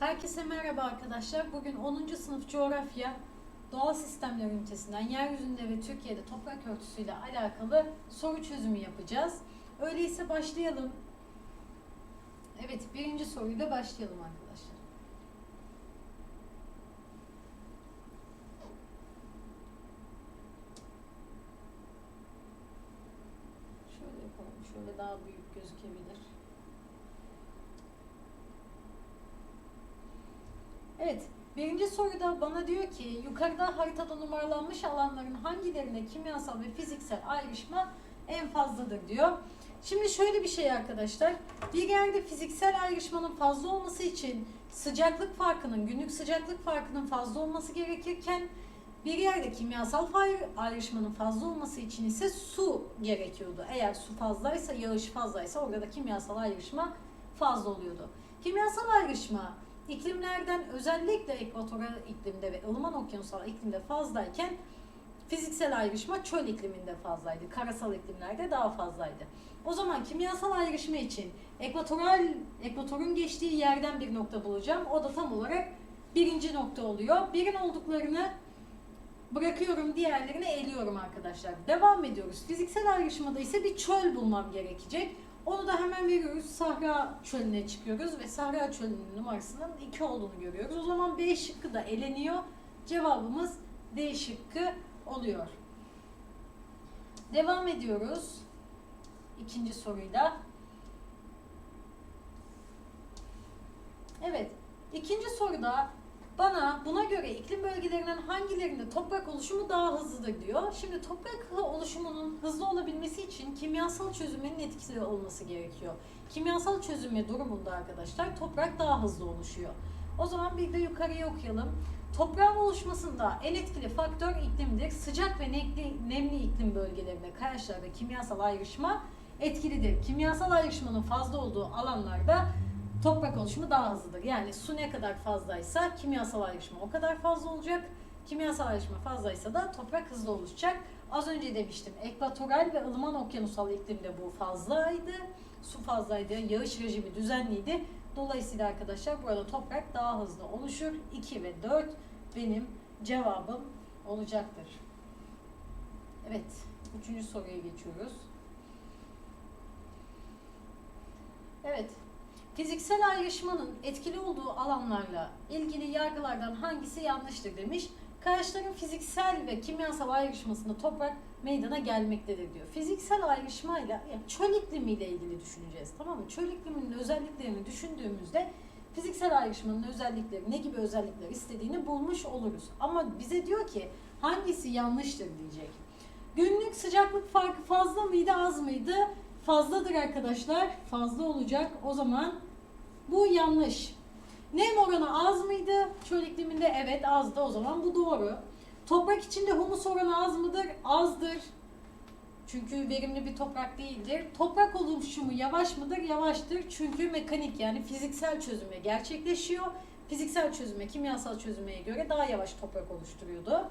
Herkese merhaba arkadaşlar. Bugün 10. sınıf coğrafya doğal sistemler ünitesinden yeryüzünde ve Türkiye'de toprak örtüsüyle alakalı soru çözümü yapacağız. Öyleyse başlayalım. Evet, birinci soruyla başlayalım arkadaşlar. Şöyle yapalım. Şöyle daha büyük gözükebilir. Evet, birinci soruda bana diyor ki yukarıda haritada numaralanmış alanların hangilerinde kimyasal ve fiziksel ayrışma en fazladır diyor. Şimdi şöyle bir şey arkadaşlar. Bir yerde fiziksel ayrışmanın fazla olması için sıcaklık farkının, günlük sıcaklık farkının fazla olması gerekirken bir yerde kimyasal ayrışmanın fazla olması için ise su gerekiyordu. Eğer su fazlaysa, yağış fazlaysa orada da kimyasal ayrışma fazla oluyordu. Kimyasal ayrışma iklimlerden özellikle ekvatoral iklimde ve ılıman okyanusal iklimde fazlayken fiziksel ayrışma çöl ikliminde fazlaydı. Karasal iklimlerde daha fazlaydı. O zaman kimyasal ayrışma için ekvatoral ekvatorun geçtiği yerden bir nokta bulacağım. O da tam olarak birinci nokta oluyor. Birin olduklarını bırakıyorum, diğerlerini eliyorum arkadaşlar. Devam ediyoruz. Fiziksel ayrışmada ise bir çöl bulmam gerekecek. Onu da hemen veriyoruz. Sahra çölüne çıkıyoruz ve Sahra çölünün numarasının 2 olduğunu görüyoruz. O zaman B şıkkı da eleniyor. Cevabımız D şıkkı oluyor. Devam ediyoruz. İkinci soruyla. Evet. ikinci soruda bana buna göre iklim bölgelerinden hangilerinde toprak oluşumu daha hızlıdır diyor. Şimdi toprak oluşumunun hızlı olabilmesi için kimyasal çözümlerin etkili olması gerekiyor. Kimyasal çözülme durumunda arkadaşlar toprak daha hızlı oluşuyor. O zaman bir de yukarıya okuyalım. Toprağın oluşmasında en etkili faktör iklimdir. Sıcak ve nemli, nemli iklim bölgelerinde kayaçlarda kimyasal ayrışma etkilidir. Kimyasal ayrışmanın fazla olduğu alanlarda toprak oluşumu daha hızlıdır. Yani su ne kadar fazlaysa kimyasal ayrışma o kadar fazla olacak. Kimyasal ayrışma fazlaysa da toprak hızlı oluşacak. Az önce demiştim ekvatoral ve ılıman okyanusal iklimde bu fazlaydı. Su fazlaydı, yağış rejimi düzenliydi. Dolayısıyla arkadaşlar burada toprak daha hızlı oluşur. 2 ve 4 benim cevabım olacaktır. Evet, üçüncü soruya geçiyoruz. Evet, Fiziksel ayrışmanın etkili olduğu alanlarla ilgili yargılardan hangisi yanlıştır demiş. Kayaçların fiziksel ve kimyasal ayrışmasında toprak meydana gelmektedir diyor. Fiziksel ayrışmayla yani çöl iklimiyle ilgili düşüneceğiz tamam mı? Çöl ikliminin özelliklerini düşündüğümüzde fiziksel ayrışmanın özellikleri ne gibi özellikler istediğini bulmuş oluruz. Ama bize diyor ki hangisi yanlıştır diyecek. Günlük sıcaklık farkı fazla mıydı az mıydı? Fazladır arkadaşlar. Fazla olacak. O zaman bu yanlış. Nem oranı az mıydı? Çöl ikliminde evet azdı. O zaman bu doğru. Toprak içinde humus oranı az mıdır? Azdır. Çünkü verimli bir toprak değildir. Toprak oluşumu yavaş mıdır? Yavaştır. Çünkü mekanik yani fiziksel çözüme gerçekleşiyor. Fiziksel çözüme, kimyasal çözümeye göre daha yavaş toprak oluşturuyordu.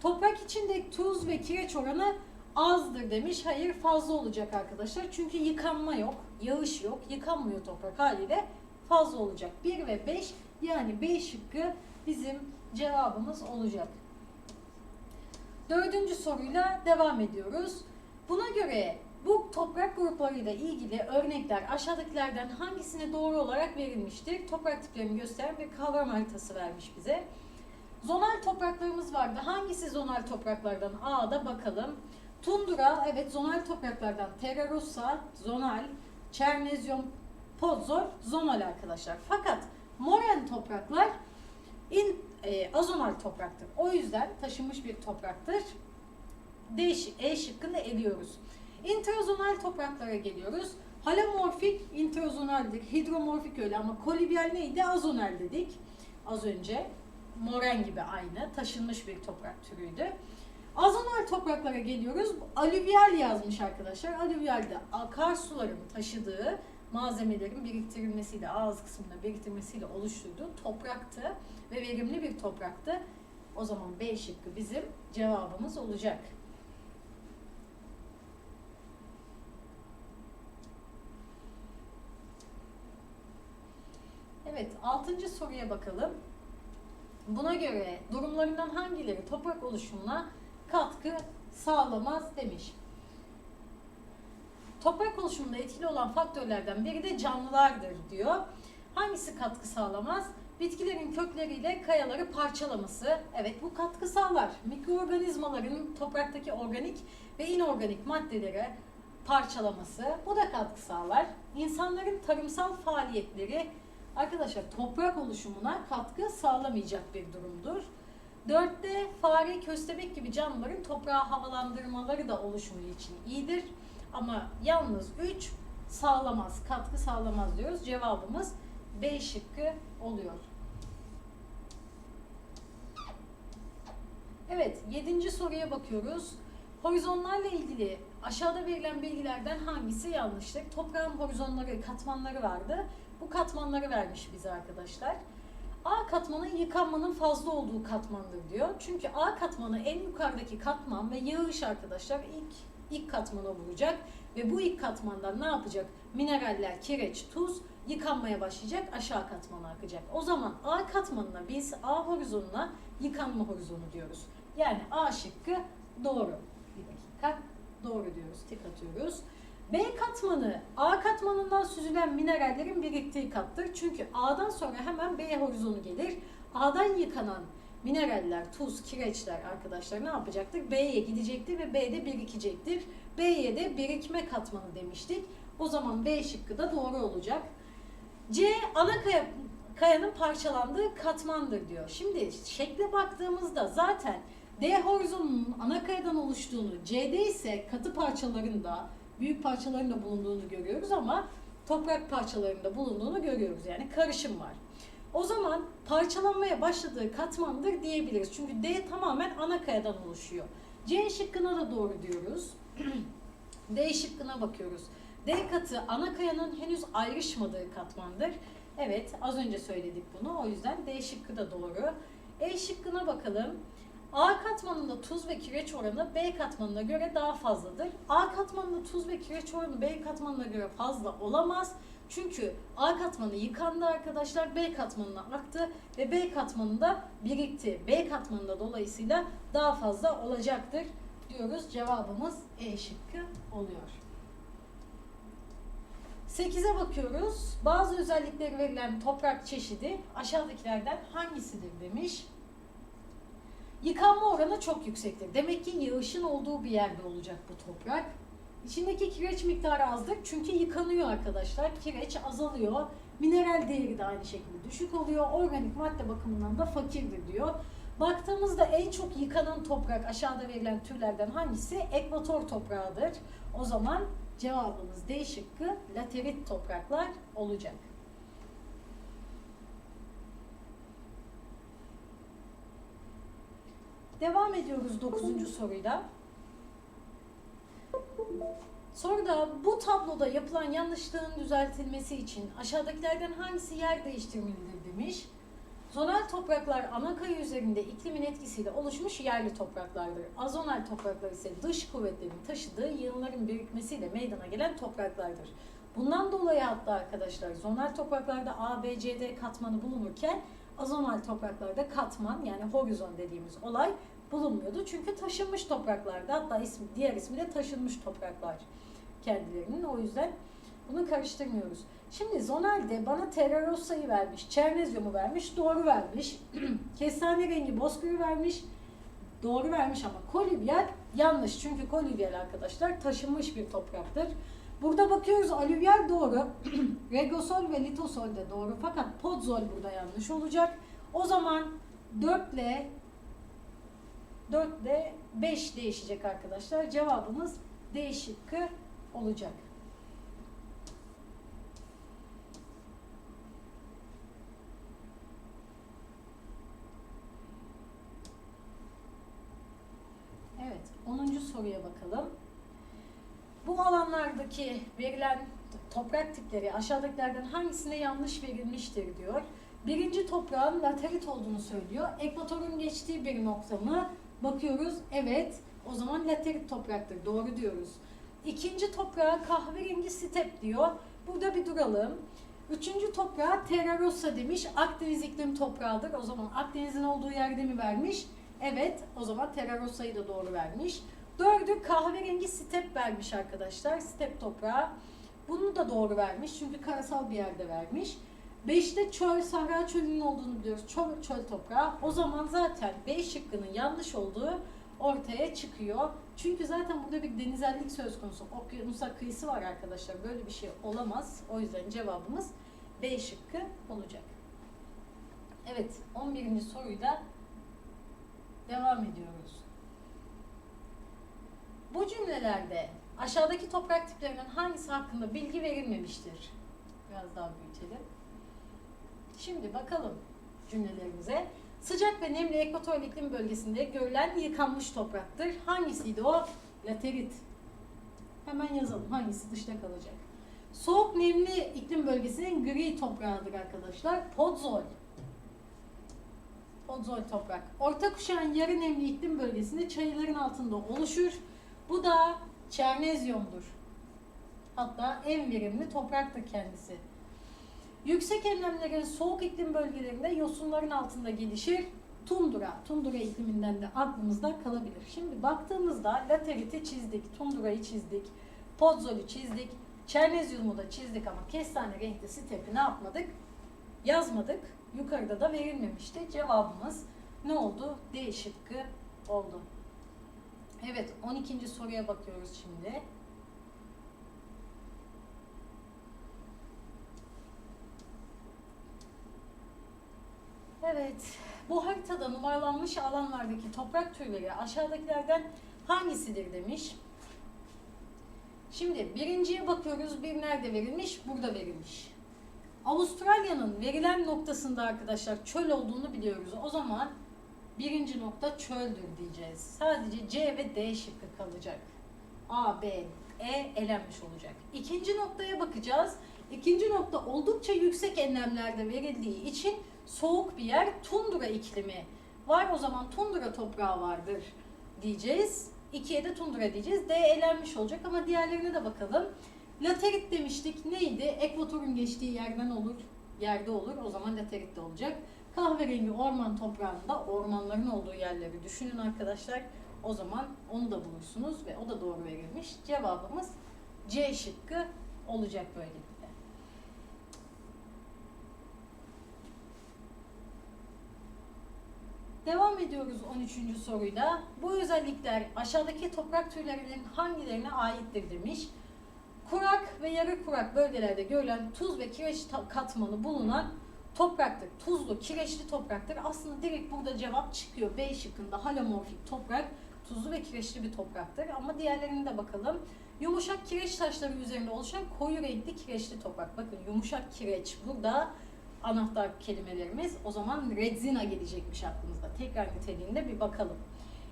Toprak içinde tuz ve kireç oranı azdır demiş. Hayır fazla olacak arkadaşlar. Çünkü yıkanma yok, yağış yok, yıkanmıyor toprak haliyle fazla olacak. 1 ve 5 yani B şıkkı bizim cevabımız olacak. Dördüncü soruyla devam ediyoruz. Buna göre bu toprak gruplarıyla ilgili örnekler aşağıdakilerden hangisine doğru olarak verilmiştir? Toprak tiplerini gösteren bir kavram haritası vermiş bize. Zonal topraklarımız vardı. Hangisi zonal topraklardan? A'da bakalım. Tundra, evet zonal topraklardan. Terra Rossa, zonal. Çernezyum, Podzor, zonal arkadaşlar. Fakat moren topraklar in, e, azonal topraktır. O yüzden taşınmış bir topraktır. D, E şıkkını eliyoruz. Intrazonal topraklara geliyoruz. Halomorfik intrazonaldir. Hidromorfik öyle ama kolibyal neydi? Azonal dedik az önce. Moren gibi aynı. Taşınmış bir toprak türüydü. Azonal topraklara geliyoruz. Alüvyal yazmış arkadaşlar. Alüvyalde akarsuların taşıdığı malzemelerin biriktirilmesiyle, ağız kısmında biriktirmesiyle oluşturduğu topraktı ve verimli bir topraktı. O zaman B şıkkı bizim cevabımız olacak. Evet. Altıncı soruya bakalım. Buna göre durumlarından hangileri toprak oluşumuna katkı sağlamaz demiş. Toprak oluşumunda etkili olan faktörlerden biri de canlılardır diyor. Hangisi katkı sağlamaz? Bitkilerin kökleriyle kayaları parçalaması. Evet bu katkı sağlar. Mikroorganizmaların topraktaki organik ve inorganik maddeleri parçalaması. Bu da katkı sağlar. İnsanların tarımsal faaliyetleri arkadaşlar toprak oluşumuna katkı sağlamayacak bir durumdur. Dörtte fare, köstebek gibi canlıların toprağı havalandırmaları da oluşumu için iyidir. Ama yalnız 3 sağlamaz, katkı sağlamaz diyoruz. Cevabımız B şıkkı oluyor. Evet, yedinci soruya bakıyoruz. Horizonlarla ilgili aşağıda verilen bilgilerden hangisi yanlıştır? Toprağın horizonları, katmanları vardı. Bu katmanları vermiş bize arkadaşlar. A katmanı yıkanmanın fazla olduğu katmandır diyor. Çünkü A katmanı en yukarıdaki katman ve yağış arkadaşlar ilk ilk katmana vuracak ve bu ilk katmandan ne yapacak? Mineraller, kireç, tuz yıkanmaya başlayacak, aşağı katmana akacak. O zaman A katmanına biz A horizonuna yıkanma horizonu diyoruz. Yani A şıkkı doğru. Bir dakika. Doğru diyoruz, tek atıyoruz. B katmanı A katmanından süzülen minerallerin biriktiği kattır. Çünkü A'dan sonra hemen B horizonu gelir. A'dan yıkanan mineraller, tuz, kireçler arkadaşlar ne yapacaktır? B'ye gidecektir ve B'de birikecektir. B'ye de birikme katmanı demiştik. O zaman B şıkkı da doğru olacak. C ana kaya, kayanın parçalandığı katmandır diyor. Şimdi şekle baktığımızda zaten D horizonunun ana kayadan oluştuğunu, C'de ise katı parçalarında, büyük parçalarında bulunduğunu görüyoruz ama toprak parçalarında bulunduğunu görüyoruz. Yani karışım var. O zaman parçalanmaya başladığı katmandır diyebiliriz. Çünkü D tamamen ana kayadan oluşuyor. C şıkkına da doğru diyoruz. D şıkkına bakıyoruz. D katı ana kayanın henüz ayrışmadığı katmandır. Evet az önce söyledik bunu. O yüzden D şıkkı da doğru. E şıkkına bakalım. A katmanında tuz ve kireç oranı B katmanına göre daha fazladır. A katmanında tuz ve kireç oranı B katmanına göre fazla olamaz. Çünkü A katmanı yıkandı arkadaşlar, B katmanına aktı ve B katmanında birikti. B katmanında dolayısıyla daha fazla olacaktır diyoruz. Cevabımız E şıkkı oluyor. 8'e bakıyoruz. Bazı özellikleri verilen toprak çeşidi aşağıdakilerden hangisidir demiş. Yıkanma oranı çok yüksektir. Demek ki yağışın olduğu bir yerde olacak bu toprak. İçindeki kireç miktarı azdır çünkü yıkanıyor arkadaşlar. Kireç azalıyor. Mineral değeri de aynı şekilde düşük oluyor. Organik madde bakımından da fakirdir diyor. Baktığımızda en çok yıkanan toprak aşağıda verilen türlerden hangisi? Ekvator toprağıdır. O zaman cevabımız D şıkkı laterit topraklar olacak. Devam ediyoruz 9. soruyla. Soruda bu tabloda yapılan yanlışlığın düzeltilmesi için aşağıdakilerden hangisi yer değiştirmelidir demiş. Zonal topraklar ana kaya üzerinde iklimin etkisiyle oluşmuş yerli topraklardır. Azonal topraklar ise dış kuvvetlerin taşıdığı yığınların birikmesiyle meydana gelen topraklardır. Bundan dolayı hatta arkadaşlar zonal topraklarda A, B, C, D katmanı bulunurken azonal topraklarda katman yani horizon dediğimiz olay bulunmuyordu. Çünkü taşınmış topraklarda hatta ismi, diğer ismi de taşınmış topraklar kendilerinin. O yüzden bunu karıştırmıyoruz. Şimdi zonalde bana terrarosayı vermiş, çernezyumu vermiş, doğru vermiş. Kestane rengi bozkırı vermiş, doğru vermiş ama kolüvyal yanlış. Çünkü kolüvyal arkadaşlar taşınmış bir topraktır. Burada bakıyoruz alüvyal doğru. Regosol ve litosol de doğru. Fakat podzol burada yanlış olacak. O zaman 4 ile 4 ile 5 değişecek arkadaşlar. Cevabımız D şıkkı olacak. Evet, 10. soruya bakalım. Alanlardaki verilen toprak tipleri aşağıdakilerden hangisine yanlış verilmiştir diyor. Birinci toprağın laterit olduğunu söylüyor. Ekvatorun geçtiği bir nokta mı? Bakıyoruz. Evet. O zaman laterit topraktır. Doğru diyoruz. İkinci toprağa kahverengi step diyor. Burada bir duralım. Üçüncü toprağa Terra Rossa demiş. Akdeniz iklim toprağıdır. O zaman Akdeniz'in olduğu yerde mi vermiş? Evet. O zaman Terra Rossa'yı da doğru vermiş. Dördü kahverengi step vermiş arkadaşlar. Step toprağı. Bunu da doğru vermiş. Çünkü karasal bir yerde vermiş. Beşte çöl, Sahra çölünün olduğunu biliyoruz. Çöl, çöl toprağı. O zaman zaten B şıkkının yanlış olduğu ortaya çıkıyor. Çünkü zaten burada bir denizellik söz konusu. Okyanusa kıyısı var arkadaşlar. Böyle bir şey olamaz. O yüzden cevabımız B şıkkı olacak. Evet, 11. soruyla devam ediyoruz. Bu cümlelerde aşağıdaki toprak tiplerinin hangisi hakkında bilgi verilmemiştir? Biraz daha büyütelim. Şimdi bakalım cümlelerimize. Sıcak ve nemli ekvatoral iklim bölgesinde görülen yıkanmış topraktır. Hangisiydi o? Laterit. Hemen yazalım hangisi dışta kalacak. Soğuk nemli iklim bölgesinin gri toprağıdır arkadaşlar. Podzol. Podzol toprak. Orta kuşağın yarı nemli iklim bölgesinde çayırların altında oluşur. Bu da çernezyumdur. Hatta en verimli topraktır kendisi. Yüksek enlemlerin soğuk iklim bölgelerinde yosunların altında gelişir. Tundra, tundra ikliminden de aklımızda kalabilir. Şimdi baktığımızda lateriti çizdik, tundrayı çizdik, podzolü çizdik, çernezyumu da çizdik ama kestane renkli stepi ne yapmadık? Yazmadık. Yukarıda da verilmemişti. Cevabımız ne oldu? D şıkkı oldu. Evet 12. soruya bakıyoruz şimdi. Evet, bu haritada numaralanmış alanlardaki toprak türleri aşağıdakilerden hangisidir demiş. Şimdi birinciye bakıyoruz. Bir nerede verilmiş? Burada verilmiş. Avustralya'nın verilen noktasında arkadaşlar çöl olduğunu biliyoruz. O zaman birinci nokta çöldür diyeceğiz. Sadece C ve D şıkkı kalacak. A, B, E elenmiş olacak. İkinci noktaya bakacağız. İkinci nokta oldukça yüksek enlemlerde verildiği için soğuk bir yer tundra iklimi var. O zaman tundra toprağı vardır diyeceğiz. İkiye de tundra diyeceğiz. D elenmiş olacak ama diğerlerine de bakalım. Laterit demiştik. Neydi? Ekvatorun geçtiği yerden olur. Yerde olur. O zaman laterit de olacak. Kahverengi orman toprağında ormanların olduğu yerleri düşünün arkadaşlar. O zaman onu da bulursunuz ve o da doğru verilmiş. Cevabımız C şıkkı olacak böylelikle. Devam ediyoruz 13. soruyla. Bu özellikler aşağıdaki toprak türlerinin hangilerine aittir demiş. Kurak ve yarı kurak bölgelerde görülen tuz ve kireç katmanı bulunan topraktır. Tuzlu, kireçli topraktır. Aslında direkt burada cevap çıkıyor. B şıkkında halomorfik toprak tuzlu ve kireçli bir topraktır. Ama diğerlerine de bakalım. Yumuşak kireç taşları üzerinde oluşan koyu renkli kireçli toprak. Bakın yumuşak kireç burada anahtar kelimelerimiz. O zaman redzina gelecekmiş aklımızda. Tekrar niteliğinde bir bakalım.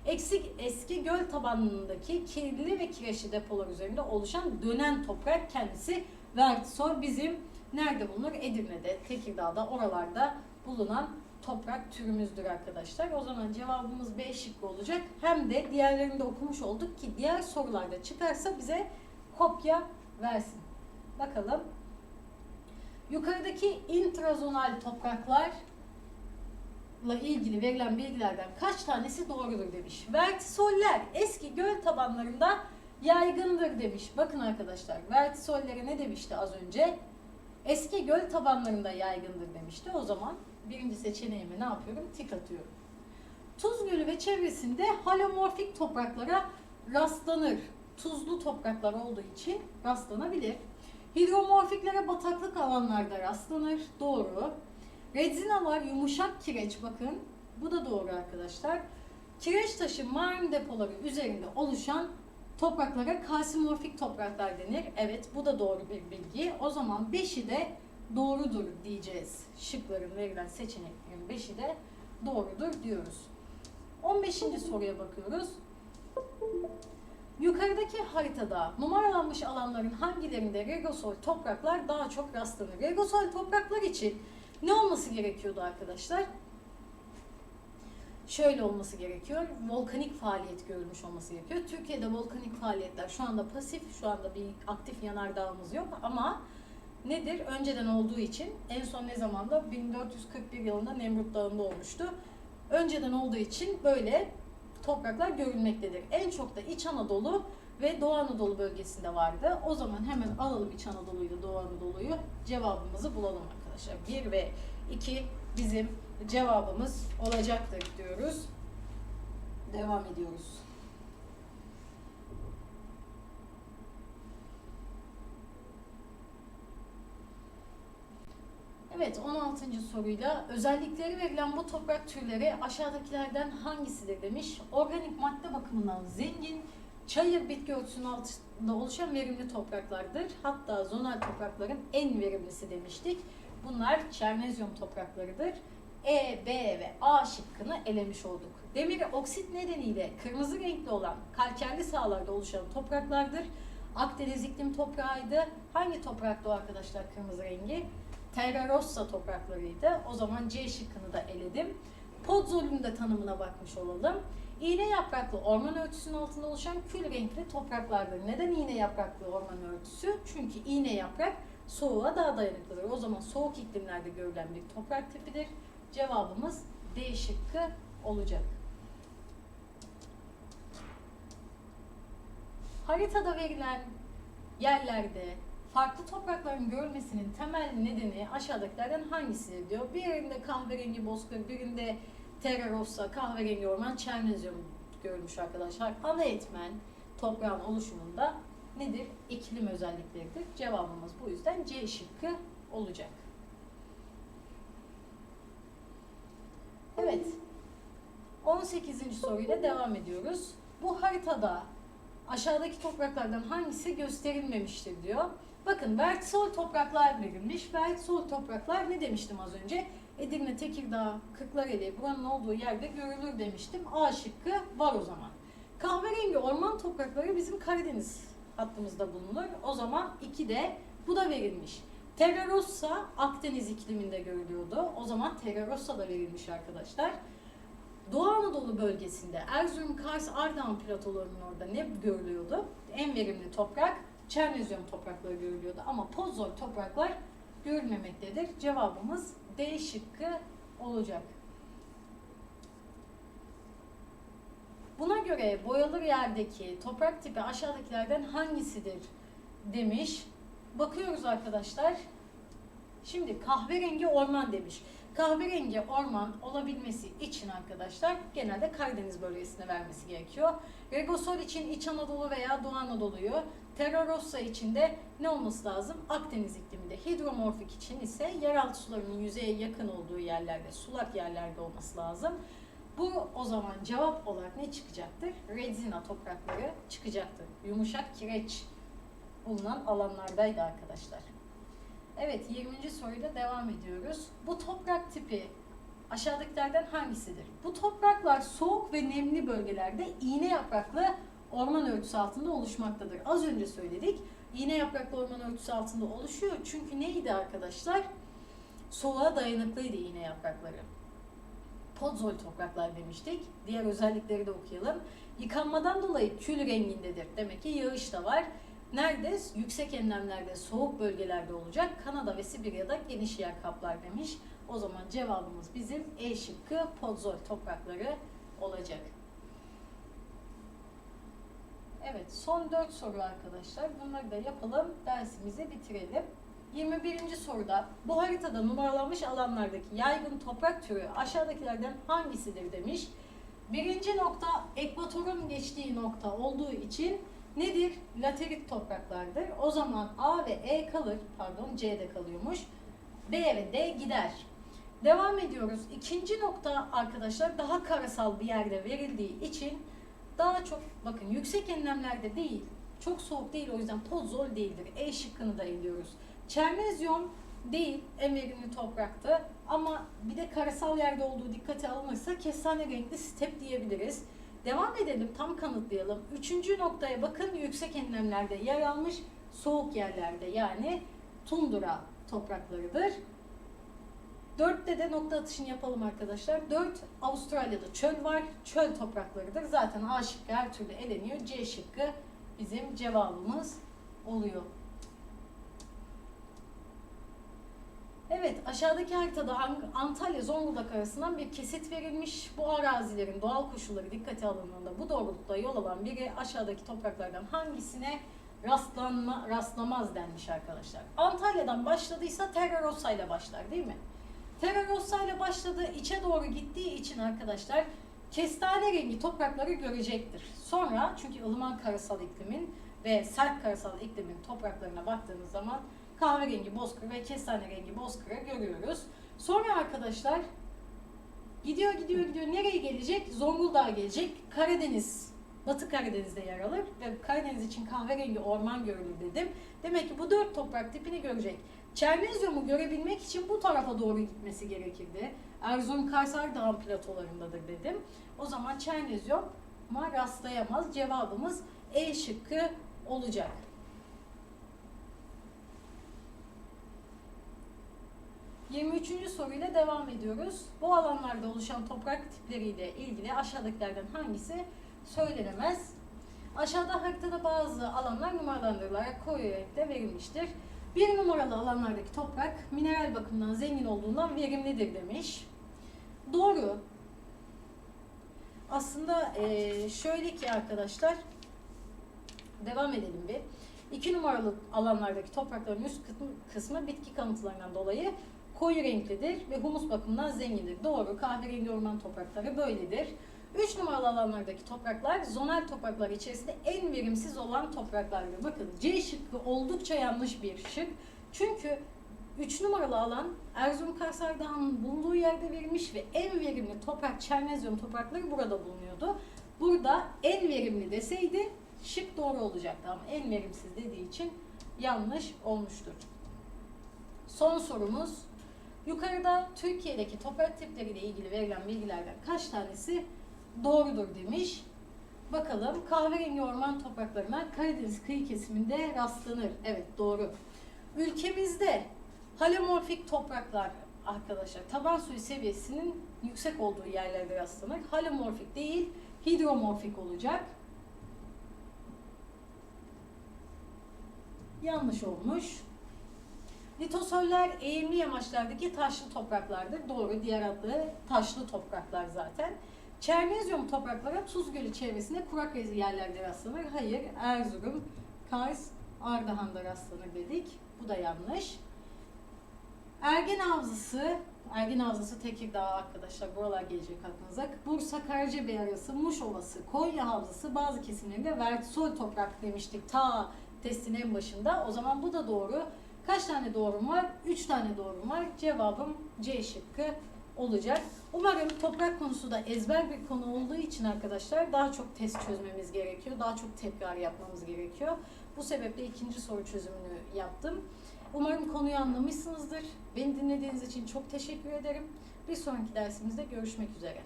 Eksik eski göl tabanındaki kirli ve kireçli depolar üzerinde oluşan dönen toprak kendisi vertisol bizim nerede bulunur? Edirne'de, Tekirdağ'da, oralarda bulunan toprak türümüzdür arkadaşlar. O zaman cevabımız B şıkkı olacak. Hem de diğerlerini de okumuş olduk ki diğer sorularda çıkarsa bize kopya versin. Bakalım. Yukarıdaki intrazonal topraklarla ilgili verilen bilgilerden kaç tanesi doğrudur demiş. Vertisoller eski göl tabanlarında yaygındır demiş. Bakın arkadaşlar vertisollere ne demişti az önce? Eski göl tabanlarında yaygındır demişti. O zaman birinci seçeneğime ne yapıyorum? Tik atıyorum. Tuz Gölü ve çevresinde halomorfik topraklara rastlanır. Tuzlu topraklar olduğu için rastlanabilir. Hidromorfiklere bataklık alanlarda rastlanır. Doğru. Redzinalar yumuşak kireç bakın. Bu da doğru arkadaşlar. Kireç taşı mağara depoları üzerinde oluşan topraklara kalsimorfik topraklar denir. Evet bu da doğru bir bilgi. O zaman 5'i de doğrudur diyeceğiz. Şıkların verilen seçeneklerin 5'i de doğrudur diyoruz. 15. soruya bakıyoruz. Yukarıdaki haritada numaralanmış alanların hangilerinde regosol topraklar daha çok rastlanır? Regosol topraklar için ne olması gerekiyordu arkadaşlar? Şöyle olması gerekiyor. Volkanik faaliyet görülmüş olması gerekiyor. Türkiye'de volkanik faaliyetler şu anda pasif, şu anda bir aktif yanardağımız yok ama nedir? Önceden olduğu için en son ne zamanda? 1441 yılında Nemrut Dağı'nda olmuştu. Önceden olduğu için böyle topraklar görülmektedir. En çok da İç Anadolu ve Doğu Anadolu bölgesinde vardı. O zaman hemen alalım İç Anadolu'yu da Doğu Anadolu'yu cevabımızı bulalım arkadaşlar. 1 ve 2 bizim cevabımız olacaktır diyoruz. Devam ediyoruz. Evet 16. soruyla özellikleri verilen bu toprak türleri aşağıdakilerden hangisidir demiş. Organik madde bakımından zengin, çayır bitki örtüsünün altında oluşan verimli topraklardır. Hatta zonal toprakların en verimlisi demiştik. Bunlar çernezyum topraklarıdır. E, B ve A şıkkını elemiş olduk. Demir oksit nedeniyle kırmızı renkli olan kalkerli sahalarda oluşan topraklardır. Akdeniz iklim toprağıydı. Hangi topraktı o arkadaşlar kırmızı rengi? Terra Rossa topraklarıydı. O zaman C şıkkını da eledim. Podzol'ün de tanımına bakmış olalım. İğne yapraklı orman örtüsünün altında oluşan kül renkli topraklardır. Neden iğne yapraklı orman örtüsü? Çünkü iğne yaprak soğuğa daha dayanıklıdır. O zaman soğuk iklimlerde görülen bir toprak tipidir. Cevabımız D şıkkı olacak. Haritada verilen yerlerde farklı toprakların görülmesinin temel nedeni aşağıdakilerden hangisidir diyor. Birinde kahverengi bozkır, birinde terra rossa, kahverengi orman, çernezyum görülmüş arkadaşlar. Ana etmen toprağın oluşumunda nedir? İklim özellikleridir. Cevabımız bu yüzden C şıkkı olacak. Evet. 18. soruyla devam ediyoruz. Bu haritada aşağıdaki topraklardan hangisi gösterilmemiştir diyor. Bakın vertisol topraklar verilmiş. Vertisol topraklar ne demiştim az önce? Edirne, Tekirdağ, Kırklareli buranın olduğu yerde görülür demiştim. A şıkkı var o zaman. Kahverengi orman toprakları bizim Karadeniz hattımızda bulunur. O zaman 2 de bu da verilmiş. Terra Rossa Akdeniz ikliminde görülüyordu. O zaman Terra Rossa da verilmiş arkadaşlar. Doğu Anadolu bölgesinde Erzurum, Kars, Ardahan platolarının orada ne görülüyordu? En verimli toprak Çernezyum toprakları görülüyordu ama pozol topraklar görülmemektedir. Cevabımız D şıkkı olacak. Buna göre boyalı yerdeki toprak tipi aşağıdakilerden hangisidir demiş. Bakıyoruz arkadaşlar. Şimdi kahverengi orman demiş. Kahverengi orman olabilmesi için arkadaşlar genelde Karadeniz bölgesine vermesi gerekiyor. Regosol için İç Anadolu veya Doğu Anadolu'yu, Terra Rossa için de ne olması lazım? Akdeniz ikliminde. Hidromorfik için ise yeraltı sularının yüzeye yakın olduğu yerlerde, sulak yerlerde olması lazım. Bu o zaman cevap olarak ne çıkacaktır? Redzina toprakları çıkacaktır. Yumuşak kireç bulunan alanlardaydı arkadaşlar. Evet 20. soruyla devam ediyoruz. Bu toprak tipi aşağıdakilerden hangisidir? Bu topraklar soğuk ve nemli bölgelerde iğne yapraklı orman örtüsü altında oluşmaktadır. Az önce söyledik. İğne yapraklı orman örtüsü altında oluşuyor. Çünkü neydi arkadaşlar? Soğuğa dayanıklıydı iğne yaprakları. Podzol topraklar demiştik. Diğer özellikleri de okuyalım. Yıkanmadan dolayı kül rengindedir. Demek ki yağış da var. Nerede? Yüksek enlemlerde, soğuk bölgelerde olacak. Kanada ve Sibirya'da geniş yer kaplar demiş. O zaman cevabımız bizim E şıkkı podzol toprakları olacak. Evet, son 4 soru arkadaşlar. Bunları da yapalım, dersimizi bitirelim. 21. soruda bu haritada numaralanmış alanlardaki yaygın toprak türü aşağıdakilerden hangisidir demiş. Birinci nokta ekvatorun geçtiği nokta olduğu için nedir? Laterit topraklardır. O zaman A ve E kalır, pardon C de kalıyormuş. B ve D gider. Devam ediyoruz. İkinci nokta arkadaşlar daha karasal bir yerde verildiği için daha çok bakın yüksek enlemlerde değil, çok soğuk değil o yüzden pozol değildir. E şıkkını da eliyoruz. Çernezyum değil en verimli topraktı ama bir de karasal yerde olduğu dikkate alınırsa kestane renkli step diyebiliriz. Devam edelim tam kanıtlayalım. Üçüncü noktaya bakın yüksek enlemlerde yer almış soğuk yerlerde yani tundura topraklarıdır. Dörtte de nokta atışını yapalım arkadaşlar. Dört Avustralya'da çöl var. Çöl topraklarıdır. Zaten A şıkkı her türlü eleniyor. C şıkkı bizim cevabımız oluyor. Evet, aşağıdaki haritada An- Antalya Zonguldak arasından bir kesit verilmiş. Bu arazilerin doğal koşulları dikkate alındığında bu doğrultuda yol alan biri aşağıdaki topraklardan hangisine rastlanma, rastlamaz denmiş arkadaşlar. Antalya'dan başladıysa Terra ile başlar değil mi? Terra Rossa ile başladı, içe doğru gittiği için arkadaşlar kestane rengi toprakları görecektir. Sonra çünkü ılıman karasal iklimin ve sert karasal iklimin topraklarına baktığınız zaman kahverengi bozkır ve kestane rengi bozkırı görüyoruz. Sonra arkadaşlar gidiyor gidiyor gidiyor nereye gelecek? Zonguldak'a gelecek. Karadeniz, Batı Karadeniz'de yer alır ve Karadeniz için kahverengi orman görülür dedim. Demek ki bu dört toprak tipini görecek. Çernezyumu görebilmek için bu tarafa doğru gitmesi gerekirdi. Erzurum Kaysar Dağ platolarındadır dedim. O zaman Çernezyum'a rastlayamaz. Cevabımız E şıkkı olacak. ...23. soruyla devam ediyoruz. Bu alanlarda oluşan toprak tipleriyle ilgili aşağıdakilerden hangisi söylenemez? Aşağıda haritada bazı alanlar numaralandırılarak koyu renkte verilmiştir. Bir numaralı alanlardaki toprak mineral bakımından zengin olduğundan verimlidir demiş. Doğru. Aslında eee, şöyle ki arkadaşlar, devam edelim bir. İki numaralı alanlardaki toprakların üst kısmı bitki kanıtlarından dolayı koyu renklidir ve humus bakımından zengindir. Doğru, kahverengi orman toprakları böyledir. 3 numaralı alanlardaki topraklar zonal topraklar içerisinde en verimsiz olan topraklardır. Bakın C şıkkı oldukça yanlış bir şık. Çünkü 3 numaralı alan Erzurum Karsar Dağı'nın bulunduğu yerde verilmiş ve en verimli toprak Çernezyum toprakları burada bulunuyordu. Burada en verimli deseydi şık doğru olacaktı ama en verimsiz dediği için yanlış olmuştur. Son sorumuz. Yukarıda Türkiye'deki toprak tipleriyle ilgili verilen bilgilerden kaç tanesi doğrudur demiş. Bakalım kahverengi orman topraklarına Karadeniz kıyı kesiminde rastlanır. Evet doğru. Ülkemizde halomorfik topraklar arkadaşlar taban suyu seviyesinin yüksek olduğu yerlerde rastlanır. Halomorfik değil hidromorfik olacak. Yanlış olmuş. Litosoller eğimli yamaçlardaki taşlı topraklardır. Doğru. Diğer adı taşlı topraklar zaten. Çernezyum topraklara Tuz Gölü çevresinde kurak yerlerde rastlanır. Hayır. Erzurum, Kars, Ardahan'da rastlanır dedik. Bu da yanlış. Ergen Havzası, Ergen Havzası Tekirdağ arkadaşlar buralar gelecek aklınıza. Bursa Karacabey arası, Muş Ovası, Konya Havzası bazı kesimlerinde vertisol toprak demiştik ta testin en başında. O zaman bu da doğru. Kaç tane doğrum var? 3 tane doğrum var. Cevabım C şıkkı olacak. Umarım toprak konusu da ezber bir konu olduğu için arkadaşlar daha çok test çözmemiz gerekiyor. Daha çok tekrar yapmamız gerekiyor. Bu sebeple ikinci soru çözümünü yaptım. Umarım konuyu anlamışsınızdır. Beni dinlediğiniz için çok teşekkür ederim. Bir sonraki dersimizde görüşmek üzere.